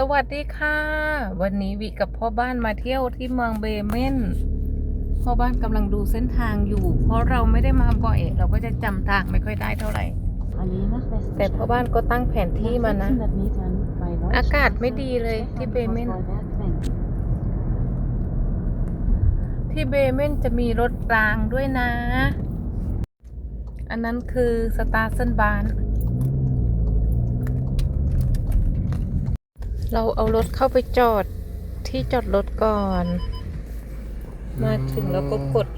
สวัสดีค่ะ วันนี้วิกับพ่อบ้านมาเที่ยวที่เมืองเบเมนพ่อบ้านกำลังดูเส้นทางอยู่ เพราะเราไม่ได้มาบ่อยเราก็จะจำทางไม่ค่อยได้เท่าไหร่แต่พ่อบ้านก็ตั้งแผนที่มานะ อากาศไม่ดีเลยที่เบเมนที่เบเมนจะมีรถรางด้วยนะ อันนั้นคือสตาร์เซนบาน เราเอารถเข้าไปจอดที่จอดรถก่อน มาถึงแล้วก็กด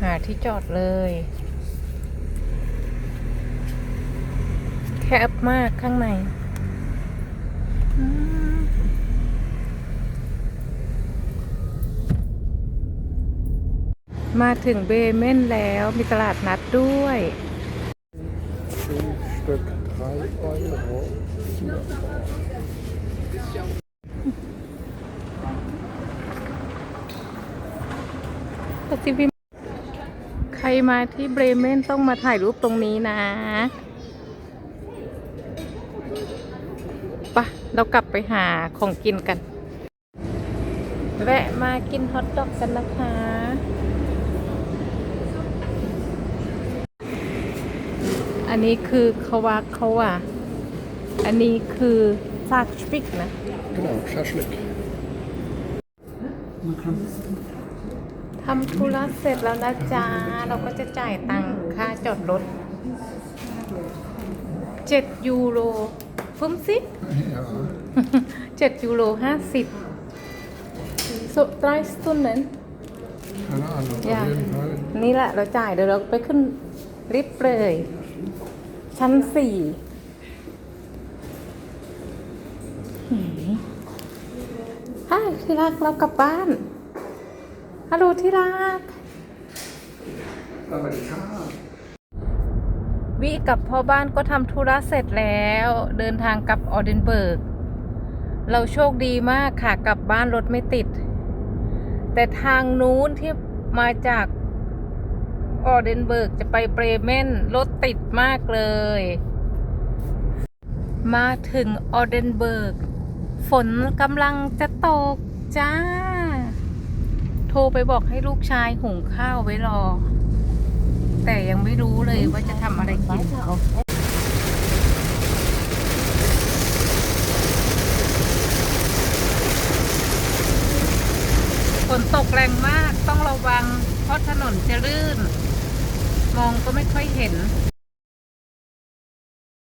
หาที่จอดเลย แคบมากข้างใน มาถึงเบเมนแล้วมีตลาดนัดด้วย ใครมาที่เบรเมนต้องมาถ่ายรูปตรงนี้นะปะเรากลับไปหาของกินกัน แวะมากินฮอทดอกกันนะคะ อันนี้คือคาวาคาวาอันนี้คือซากสปิกนะ Genau, Schaschlik. ทำธุระเสร็จแล้วนะจ๊ะ เราก็จะจ่ายตังค่าจอดรถ7ยูโรฟุ้มสิ Ja, 7ยูโร50 so 30 Stunden keine Ahnung. Ja. Auf jeden Fall. นี่แหละเราจ่ายเดี๋ยวเราไปขึ้นลิฟต์เลย ชั้นสี่หืมฮ่าที่รักเรากลับบ้าน ฮัลโหลที่รัก Aber die Karte. วิกับพ่อบ้านก็ทำธุระเสร็จแล้ว เดินทางกลับออเดนเบิร์ก เราโชคดีมากค่ะกลับบ้านรถไม่ติด แต่ทางนู้นที่มาจาก ออเดนเบิร์กจะไปเบรเมนรถติดมากเลย มาถึงออเดนเบิร์ก ฝนกำลังจะตกจ้า โทรไปบอกให้ลูกชายหุงข้าวไว้รอ แต่ยังไม่รู้เลยว่าจะทำอะไรกินฝนตกแรงมากต้องระวังเพราะถนนจะลื่น มองก็ไม่ค่อยเห็น